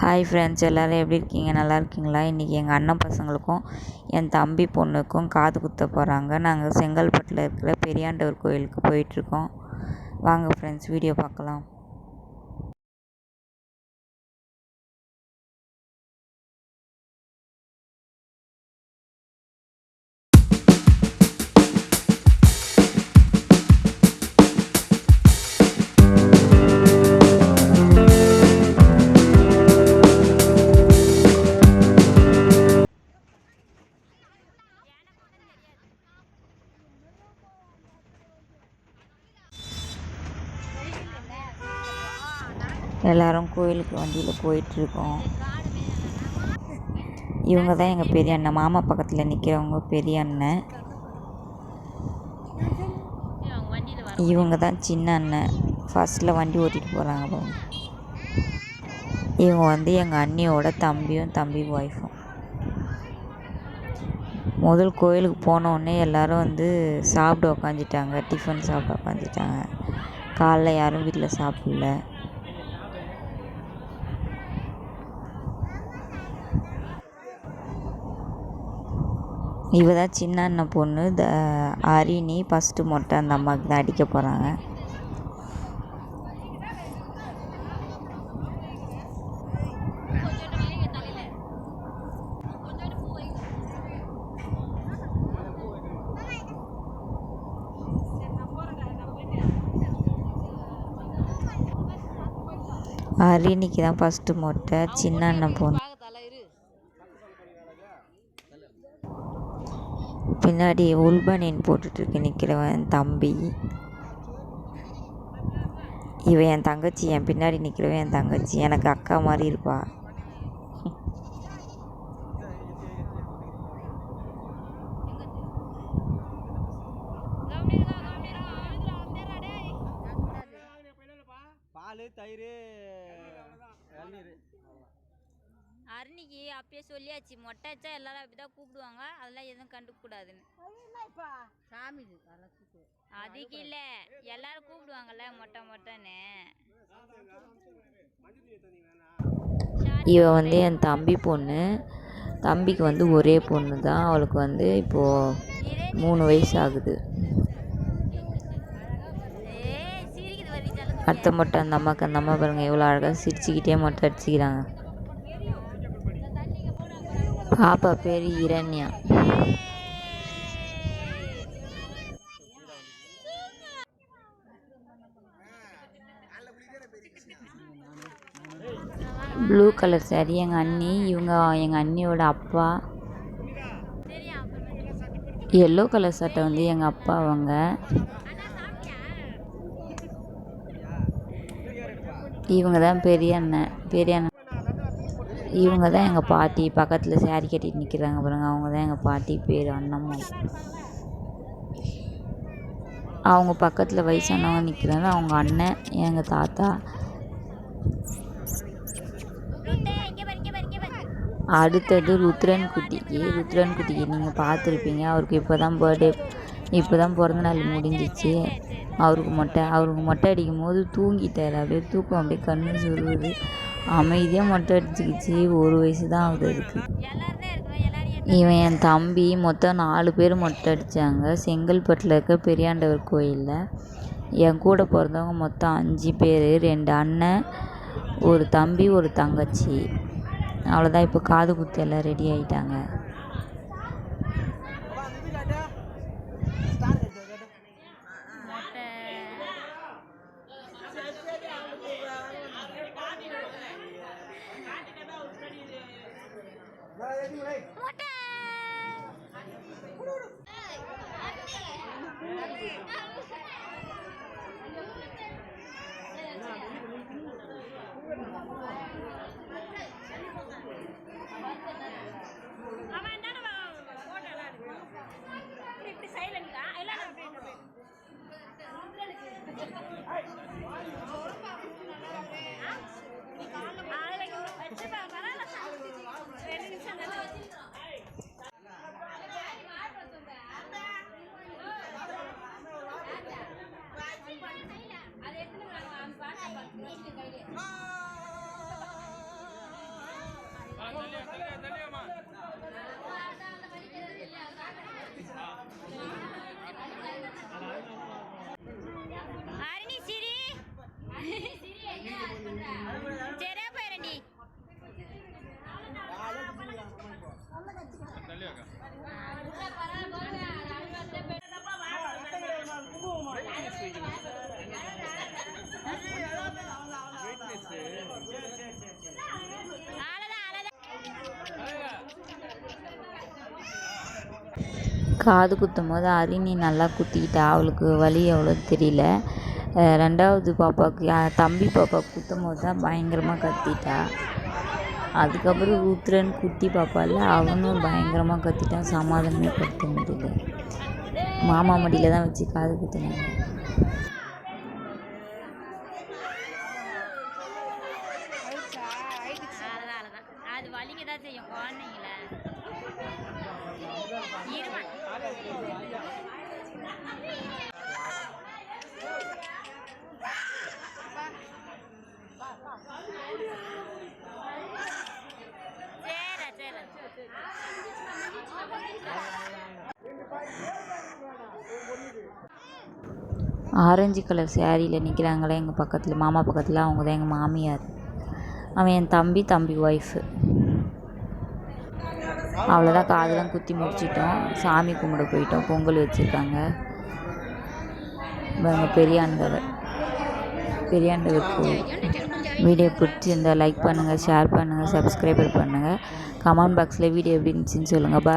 Hi friends எல்லோரும் எப்படி இருக்கீங்க? நல்லா இருக்கீங்களா? இன்றைக்கி எங்கள் அண்ணன் பசங்களுக்கும் என் தம்பி பொண்ணுக்கும் காது குத்த போகிறாங்க நாங்கள் செங்கல்பட்டில் இருக்கிற பெரியாண்டவர் கோயிலுக்கு போயிட்டுருக்கோம் வாங்க ஃப்ரெண்ட்ஸ் வீடியோ பார்க்கலாம். எல்லோரும் கோயிலுக்கு வண்டியில் போயிட்டுருக்கோம். இவங்க தான் எங்கள் பெரிய அண்ணன். மாமா பக்கத்தில் நிற்கிறவங்க பெரிய அண்ணன். இவங்க தான் சின்ன அண்ணன். ஃபஸ்ட்டில் வண்டி ஓட்டிகிட்டு போகிறாங்க பாருங்க இவங்க வந்து எங்கள் அண்ணியோட தம்பியும் தம்பி ஒய்ஃபும் முதல் கோயிலுக்கு போனோடனே எல்லோரும் வந்து சாப்பிட உக்காந்துட்டாங்க. டிஃபன் சாப்பிட உக்காந்துட்டாங்க. காலைல யாரும் வீட்டில் சாப்பிடல. இவ தான் சின்ன அண்ணன் பொண்ணு. த ஹரிணி ஃபஸ்ட்டு மொட்டை அந்த அம்மாவுக்கு தான் அடிக்க போகிறாங்க ஹரிணிக்கு தான் ஃபஸ்ட்டு மொட்டை. சின்ன அண்ணன் பொண்ணு. பின்னாடி உள்பனியன் போட்டுட்ருக்கு நிற்கிறவன் என் தம்பி. இவன் என் தங்கச்சி என் பின்னாடி நிற்கிறவன் என் தங்கச்சி. எனக்கு அக்கா மாதிரி இருப்பா. தயிர் அருணிக்கு அப்பயே சொல்லியாச்சு மொட்டை வச்சா எல்லாரும் அப்படிதான் கூப்பிடுவாங்க அதெல்லாம் எதுவும் சாமி இது அதெல்லாம் தூக்கு அதுக்கு இல்ல எல்லாரும் கூப்பிடுவாங்கல்ல மொட்டை மொட்டைன்னு. இவ வந்து என் தம்பி பொண்ணு. தம்பிக்கு வந்து ஒரே பொண்ணு தான். அவளுக்கு வந்து இப்போது மூணு வயசு ஆகுது. ஏய் சிரிக்குது வரி அடுத்த மொட்டை அந்த அம்மாவுக்கு அந்த அம்மா பாருங்க எவ்வளோ அழகாக சிரிச்சுக்கிட்டே மொட்டை அடிச்சுக்கிறாங்க. பாப்பா பேர் இரண்யா. ப்ளூ கலர் சாரி எங்கள் அண்ணி இவங்க எங்கள் அண்ணியோட அப்பா. எல்லோ கலர் சட்டை வந்து எங்கள் அப்பா அவங்க. இவங்க தான் பெரிய அண்ணன் பெரிய அண்ணன். இவங்க தான் எங்கள் பாட்டி பக்கத்தில் saree கட்டிட்டு நிற்கிறாங்க பாருங்க. அவங்க தான் எங்கள் பாட்டி பேர் அண்ணம்மா. அவங்க பக்கத்தில் வயசானவங்க நிற்கிறாங்க அவங்க அண்ணன் எங்கள் தாத்தா. அடுத்தது ருத்ரன் குட்டிக்கு ருத்ரன் குட்டிக்கு நீங்கள் பார்த்துருப்பீங்க. அவருக்கு இப்போ தான் பர்த்டே இப்போ தான் பிறந்த நாள் முடிஞ்சிச்சு. அவருக்கு மொட்டை அவருக்கு மொட்டை அடிக்கும் போது தூங்கிட்டார். அப்படியே தூக்கம் அப்படியே கண்ணு சுருவுது அமைதியாக மொட்டை அடிச்சுக்கிச்சு. ஒரு வயசு தான் ஆகுது அதுக்கு எல்லாரும் இவன் என் தம்பி மொத்தம் நாலு பேர் மொட்டை அடித்தாங்க செங்கல்பட்டில் இருக்க பெரியாண்டவர் கோயிலில். என் கூட பிறந்தவங்க மொத்தம் அஞ்சு பேர் ரெண்டு அண்ணன் ஒரு தம்பி ஒரு தங்கச்சி. அவ்வளோதான் இப்போ காது குத்து எல்லாம் ரெடி ஆகிட்டாங்க மொட்டை மொட்டை દલિયા દલિયા દલિયા માં காது குத்தும் போது அரிணி நல்லா குத்திக்கிட்டா அவளுக்கு வலி எவ்வளோ தெரியல. ரெண்டாவது பாப்பாவுக்கு தம்பி பாப்பா குத்தும் போது தான் பயங்கரமாக கத்திட்டா. அதுக்கப்புறம் ருத்ரன் குட்டி பாப்பால அவனும் பயங்கரமாக கத்திட்டான் சமாதானமே படுத்த முடியல. மாமா மடியில் தான் வச்சு காது குத்துனாங்க. அது வலிக்க தான் செய்யும். குழந்தைங்கள. ஆரஞ்சு கலர் சேரீயில் நிற்கிறாங்களே எங்கள் பக்கத்தில் மாமா பக்கத்தில் அவங்க தான் எங்கள் மாமியார். அவன் என் தம்பி தம்பி ஒய்ஃபு அவ்வளோதான் காதெல்லாம் குத்தி முடிச்சிட்டோம். சாமி கும்பிட போயிட்டோம். பொங்கல் வச்சுருக்காங்க. எங்கள் பெரியாண்டவர். பெரியாண்டவருக்கு வீடியோ பிடிச்சிருந்தா லைக் பண்ணுங்கள் ஷேர் பண்ணுங்கள் சப்ஸ்கிரைபர் பண்ணுங்கள் கமெண்ட் பாக்ஸில் வீடியோ எப்படி இருந்துச்சுன்னு சொல்லுங்கள் பாய்